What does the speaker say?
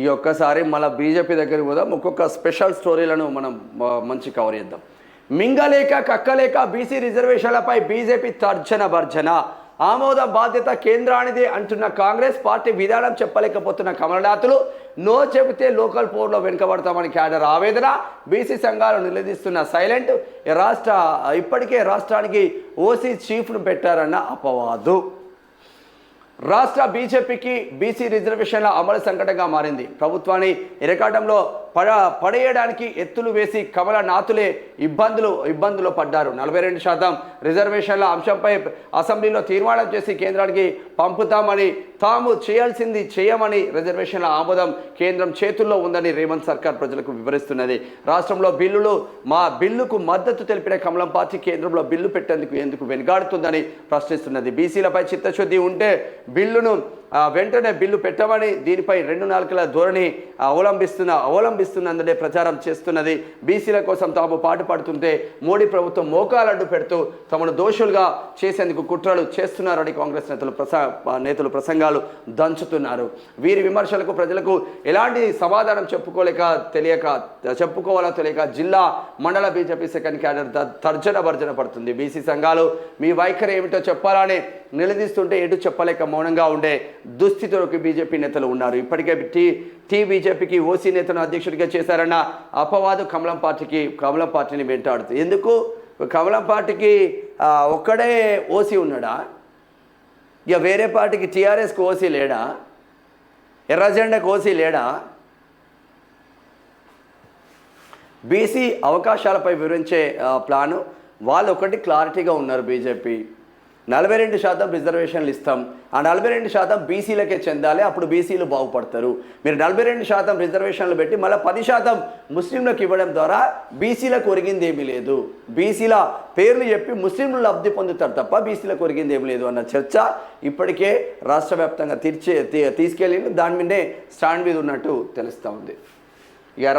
ఈ ఒక్కసారి మళ్ళీ బీజేపీ దగ్గరికి పోదాం. ఒక్కొక్క స్పెషల్ స్టోరీలను మనం మంచి కవర్ చేద్దాం. మింగలేక కక్కలేక బీసీ రిజర్వేషన్లపై బీజేపీ తర్జన భర్జన. ఆమోద బాధ్యత కేంద్రానిదే అంటున్న కాంగ్రెస్ పార్టీ విధానం చెప్పలేకపోతున్న కమలనాథులు. నో చెబితే లోకల్ పోర్లో వెనుకబడతామని క్యాడర్ ఆవేదన. బీసీ సంఘాలు నిలదీస్తున్న సైలెంట్. రాష్ట్ర ఇప్పటికే రాష్ట్రానికి ఓసీ చీఫ్ను పెట్టారన్న అపవాదు. రాష్ట్ర బీజేపీకి బీసీ రిజర్వేషన్ల అమలు సంకటంగా మారింది. ప్రభుత్వాన్ని ఎరకాటంలో పడ పడేయడానికి ఎత్తులు వేసి కమల నాతులే ఇబ్బందులు ఇబ్బందులు పడ్డారు. నలభై రెండు శాతం రిజర్వేషన్ల అంశంపై అసెంబ్లీలో తీర్మానం చేసి కేంద్రానికి పంపుతామని తాము చేయాల్సింది చేయమని రిజర్వేషన్ల ఆమోదం కేంద్రం చేతుల్లో ఉందని రేవంత్ సర్కార్ ప్రజలకు వివరిస్తున్నది. రాష్ట్రంలో బిల్లులు మా బిల్లుకు మద్దతు తెలిపిన కమలం పార్టీ కేంద్రంలో బిల్లు పెట్టేందుకు ఎందుకు వెనుగాడుతుందని ప్రశ్నిస్తున్నది. బీసీలపై చిత్తశుద్ధి ఉంటే బిల్లును వెంటనే బిల్లు పెట్టమని దీనిపై రెండు నాలుకల ధోరణి అవలంబిస్తున్న అవలంబిస్తున్నందునే ప్రచారం చేస్తున్నది. బీసీల కోసం తాము పాటుపడుతుంటే మోడీ ప్రభుత్వం మోకాలడ్డు పెడుతూ తమను దోషులుగా చేసేందుకు కుట్రలు చేస్తున్నారని కాంగ్రెస్ నేతలు ప్రసా నేతలు ప్రసంగాలు దంచుతున్నారు. వీరి విమర్శలకు ప్రజలకు ఎలాంటి సమాధానం చెప్పుకోలేక తెలియక చెప్పుకోవాలో తెలియక జిల్లా మండల బీజేపీ సెకండ్ క్యాడర్ తర్జన భర్జన పడుతుంది. బీసీ సంఘాలు మీ వైఖరి ఏమిటో చెప్పాలని నిలదీస్తుంటే ఎటు చెప్పలేక మౌనంగా ఉండే దుస్థితిలోకి బీజేపీ నేతలు ఉన్నారు. ఇప్పటికే టీ టీ బీజేపీకి ఓసీ నేతను అధ్యక్షుడిగా చేశారన్న అపవాదు కమలం పార్టీకి కమలం పార్టీని వెంటాడుతుంది ఎందుకు? కమలం పార్టీకి ఒక్కడే ఓసీ ఉన్నాడా? ఇక వేరే పార్టీకి టీఆర్ఎస్కి ఓసీ లేడా? ఎర్రజెండకు ఓసీ లేడా? బీసీ అవకాశాలపై వివరించే ప్లాను. వాళ్ళు ఒకటి క్లారిటీగా ఉన్నారు బీజేపీ నలభై రెండు శాతం రిజర్వేషన్లు ఇస్తాం. ఆ నలభై రెండు శాతం బీసీలకే చెందాలి అప్పుడు బీసీలు బాగుపడతారు. మీరు నలభై రెండు శాతం రిజర్వేషన్లు పెట్టి మళ్ళీ పది శాతం ముస్లింలకు ఇవ్వడం ద్వారా బీసీలకు ఒరిగింది ఏమీ లేదు. బీసీల పేర్లు చెప్పి ముస్లింలు లబ్ధి పొందుతారు తప్ప బీసీలకు ఒరిగింది ఏమీ లేదు అన్న చర్చ ఇప్పటికే రాష్ట్ర వ్యాప్తంగా తీర్చే తీ- తీసుకెళ్ళి దాని మీదే స్టాండ్ మీద ఉన్నట్టు తెలుస్తూ ఉంది.